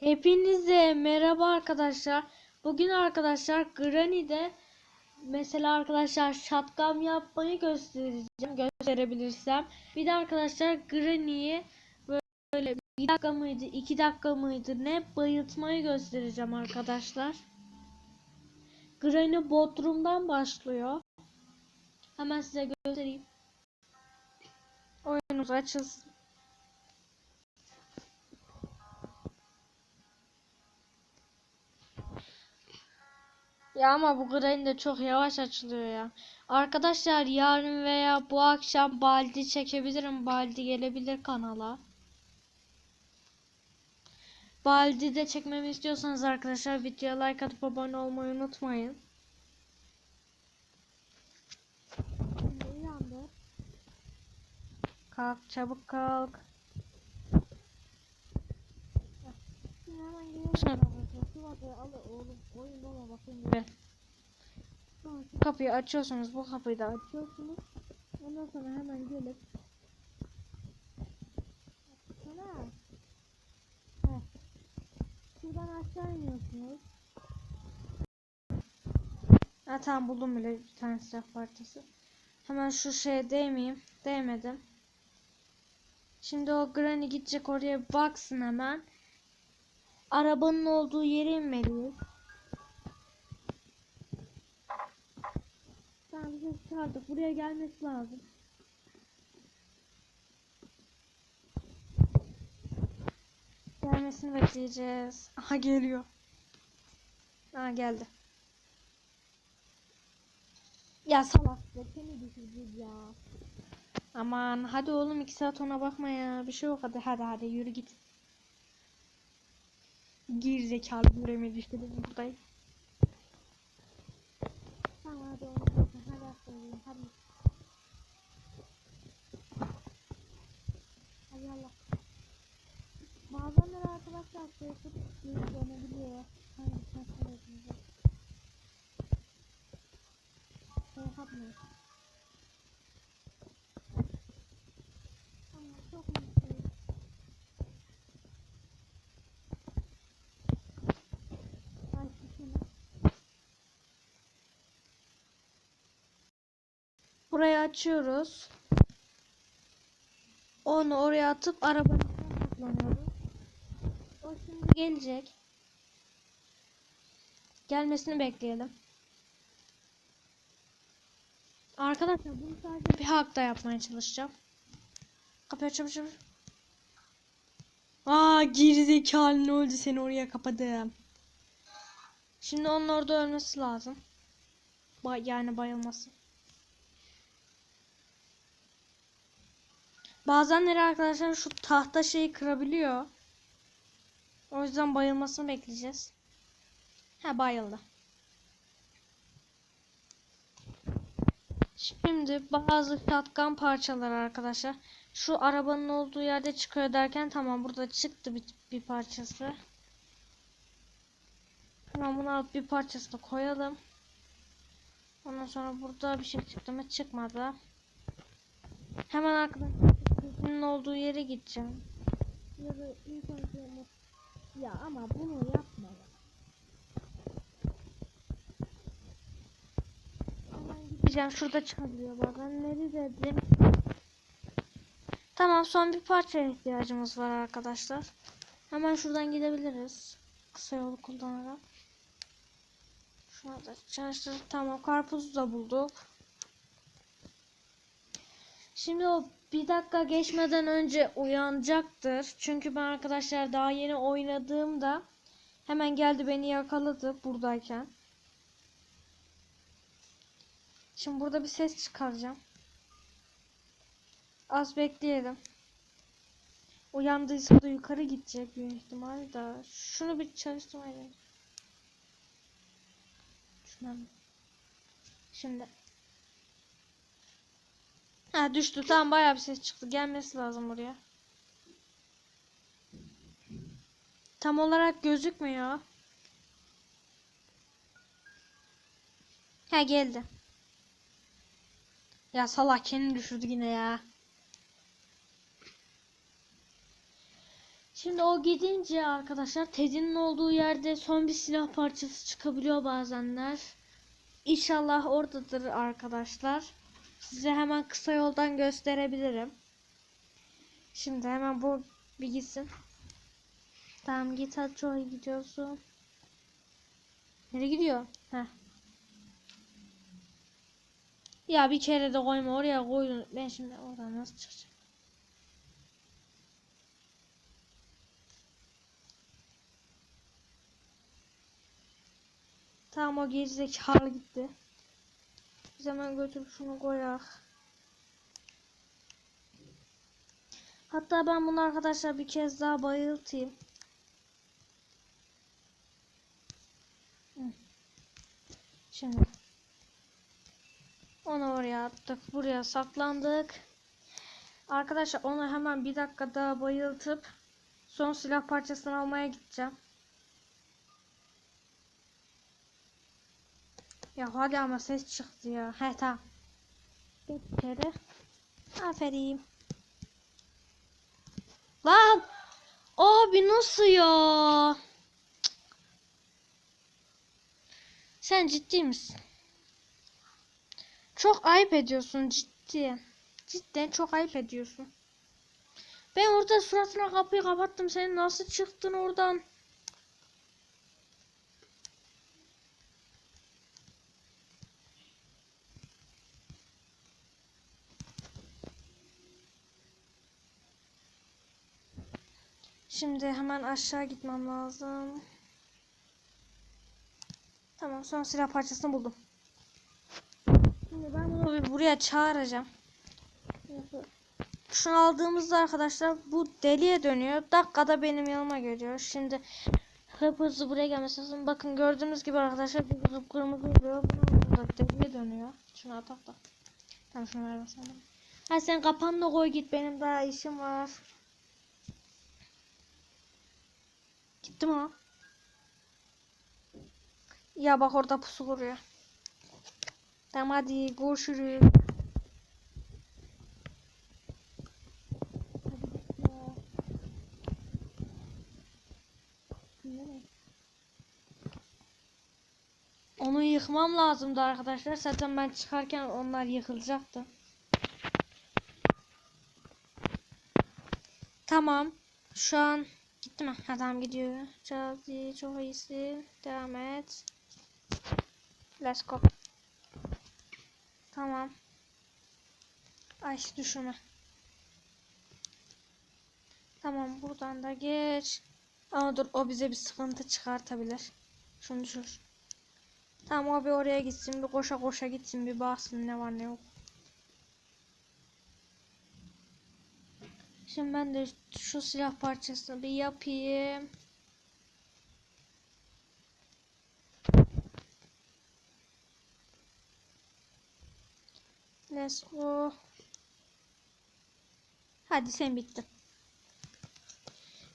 Hepinize merhaba arkadaşlar. Bugün arkadaşlar Granny'de mesela arkadaşlar şatkan yapmayı göstereceğim. Gösterebilirsem. Bir de arkadaşlar Granny'yi böyle bir dakika mıydı, iki dakika mıydı ne bayıltmayı göstereceğim arkadaşlar. Granny Bodrum'dan başlıyor. Hemen size göstereyim. Oyunumuz açılsın. Ya ama bu Granny de çok yavaş açılıyor ya. Arkadaşlar yarın veya bu akşam Baldi çekebilirim. Baldi gelebilir kanala. Baldi de çekmemi istiyorsanız arkadaşlar videoya like atıp abone olmayı unutmayın. Kalk çabuk kalk. Hemen geliyorsun kapıyı açıyorsunuz. Bu kapıyı da açıyorsunuz. Ondan sonra hemen gelip Sana. Heh. Şuradan aşağı iniyorsunuz. Ha tamam buldum bile bir tane silah parçası. Hemen şu şeye değmeyeyim. Değmedim. Şimdi o Granny gidecek oraya baksın hemen. Arabanın olduğu yere inmeliyiz. Tamam biz çağırdık. Buraya gelmesi lazım. Gelmesini bekleyeceğiz. Aha geliyor. Aha geldi. Ya salak seni düşüreceğiz ya. Aman hadi oğlum iki saat ona bakma ya. Bir şey yok hadi hadi hadi yürü git. Gir zekalı göremedi işte benim buradayım. Tamam hadi bakın hadi atlayalım hadi. Hadi Allah. Bazenleri arkadaşlar Facebook dönebiliyor. Hangi şartlar yapınca. Şey yapmayın. Ama çok mutluyum. Ay şunu. Burayı açıyoruz. Onu oraya atıp arabanın içine saklanıyoruz. O şimdi gelecek. Gelmesini bekleyelim. Arkadaşlar bunu sadece bir hakta yapmaya çalışacağım. Kapıyı açalım çabuk. Aa gerizekalı ne oldu seni oraya kapadım. Şimdi onun orada ölmesi lazım. Ba yani bayılması. Bazenleri arkadaşlar şu tahta şeyi kırabiliyor. O yüzden bayılmasını bekleyeceğiz. Ha bayıldı. Şimdi bazı şatkan parçaları arkadaşlar. Şu arabanın olduğu yerde çıkıyor derken tamam burada çıktı bir, bir parçası. Hemen bunu alıp bir parçasını koyalım. Ondan sonra burada bir şey çıktı mı çıkmadı. Hemen arkadaşlar bunun olduğu yere gideceğim. Ya da ilk önce ya ama bunu yapma. ya. Hemen gideceğim. Şurada çıkabiliyor bazen. Nereye dedim? Tamam son bir parçaya ihtiyacımız var arkadaşlar. Hemen şuradan gidebiliriz. Kısa yolu kullanarak. Şuna da çalıştır. Tamam karpuzu da bulduk. Şimdi o bir dakika geçmeden önce uyanacaktır. Çünkü ben arkadaşlar daha yeni oynadığımda hemen geldi beni yakaladı buradayken. Şimdi burada bir ses çıkaracağım. Az bekleyelim. Uyandıysa da yukarı gidecek büyük ihtimal da. Şunu bir çalıştırmayalım. Şuna Şimdi. Ha düştü. Tamam bayağı bir ses çıktı. Gelmesi lazım buraya. Tam olarak gözükmüyor. Ha geldi. Ya salak kendini düşürdü yine ya. Şimdi o gidince arkadaşlar Teddy'nin olduğu yerde son bir silah parçası çıkabiliyor bazenler. İnşallah oradadır arkadaşlar. Size hemen kısa yoldan gösterebilirim. Şimdi hemen bu bir gitsin. Tamam git hadi gidiyorsun. Nereye gidiyor? Heh. Ya bir kere de koyma oraya koydun. Ben şimdi oradan nasıl çıkacağım? Tamam o gerizekalı gitti. Biz hemen götür şunu koyak. Hatta ben bunu arkadaşlar bir kez daha bayıltayım. Şimdi onu oraya attık. Buraya saklandık. Arkadaşlar onu hemen bir dakika daha bayıltıp son silah parçasını almaya gideceğim. Ya hadi ama ses çıktı ya. He tamam. Bir. Aferin. Lan! Abi nasıl ya? Sen ciddi misin? Çok ayıp ediyorsun ciddi. Cidden çok ayıp ediyorsun. Ben orada suratına kapıyı kapattım. Sen nasıl çıktın oradan? Şimdi hemen aşağı gitmem lazım. Tamam son silah parçasını buldum. Şimdi ben bunu bir buraya çağıracağım. Şunu aldığımızda arkadaşlar bu deliye dönüyor. Dakikada benim yanıma geliyor. Şimdi hıp hızlı buraya gelmesi lazım. Bakın gördüğünüz gibi arkadaşlar bir kıpkırmızı oluyor. Bunun da deliye dönüyor. Şunu atak da. Tamam şunu ver bakalım. Ha sen kapanla koy git benim daha işim var. Gitti mi o? Ya bak orada pusu kuruyor. Tamam hadi görüşürüz. Onu yıkmam lazımdı arkadaşlar. Zaten ben çıkarken onlar yıkılacaktı. Tamam. Şu an gitti mi? Ha gidiyor. Çok iyi, çok iyisi. Devam et. Let's go. Tamam. Ay düşürme. Tamam buradan da geç. Ama dur o bize bir sıkıntı çıkartabilir. Şunu düşür. Tamam o bir oraya gitsin bir koşa koşa gitsin bir baksın ne var ne yok. Şimdi ben de şu silah parçasını bir yapayım. Let's go. Hadi sen bittin.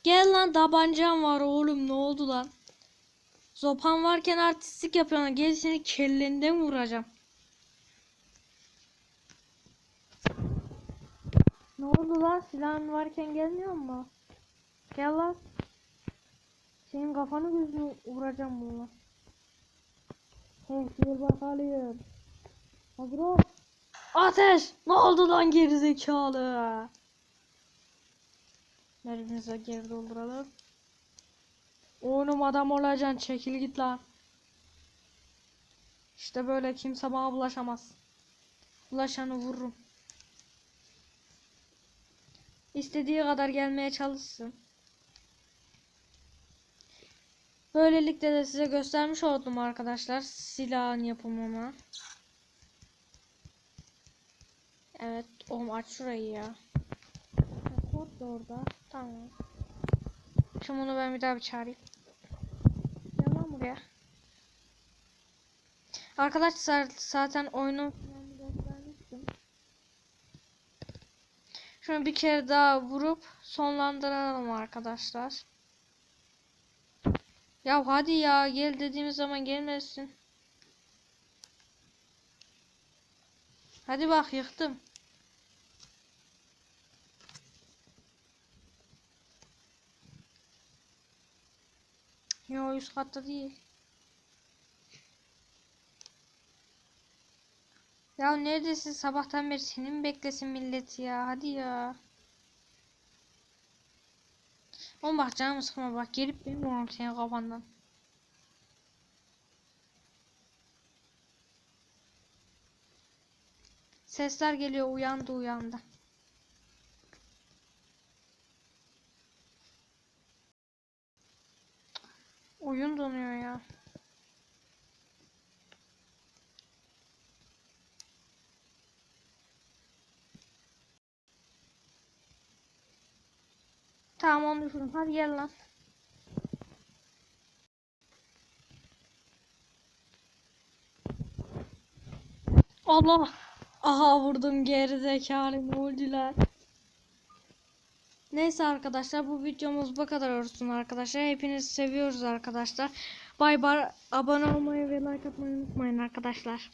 Gel lan tabancam var oğlum ne oldu lan? Zopan varken artistlik yapıyorsun. Gel seni kellenden vuracağım. Ne oldu lan? Silahın varken gelmiyor mu? Gel lan. Senin kafanı gözünü vuracağım bununla. Hey gel bakalım. Hazır ol. Ateş! Ne oldu lan gerizekalı? Mermimizi geri dolduralım. Oğlum adam olacaksın çekil git lan. İşte böyle kimse bana bulaşamaz. Bulaşanı vururum. İstediği kadar gelmeye çalışsın. Böylelikle de size göstermiş oldum arkadaşlar silahın yapımını. Evet, oğlum aç şurayı ya. Kod da orada. Tamam. Şimdi bunu ben bir daha bir çağırayım. Gel lan buraya. Arkadaşlar zaten oyunu Şunu bir kere daha vurup sonlandıralım arkadaşlar. Ya hadi ya gel dediğimiz zaman gelmesin. Hadi bak yıktım. Yo üst katta değil. Ya neredesin sabahtan beri seni mi beklesin millet ya hadi ya. Oğlum bak canımı sıkma bak gelip benim vururum senin kafandan. Sesler geliyor uyandı uyandı. Oyun donuyor ya. Tamam onu düşürdüm. Hadi gel lan. Allah. Aha vurdum geri zekalı mulciler. Neyse arkadaşlar bu videomuz bu kadar olsun arkadaşlar. Hepinizi seviyoruz arkadaşlar. Bay bay. Abone olmayı ve like atmayı unutmayın arkadaşlar.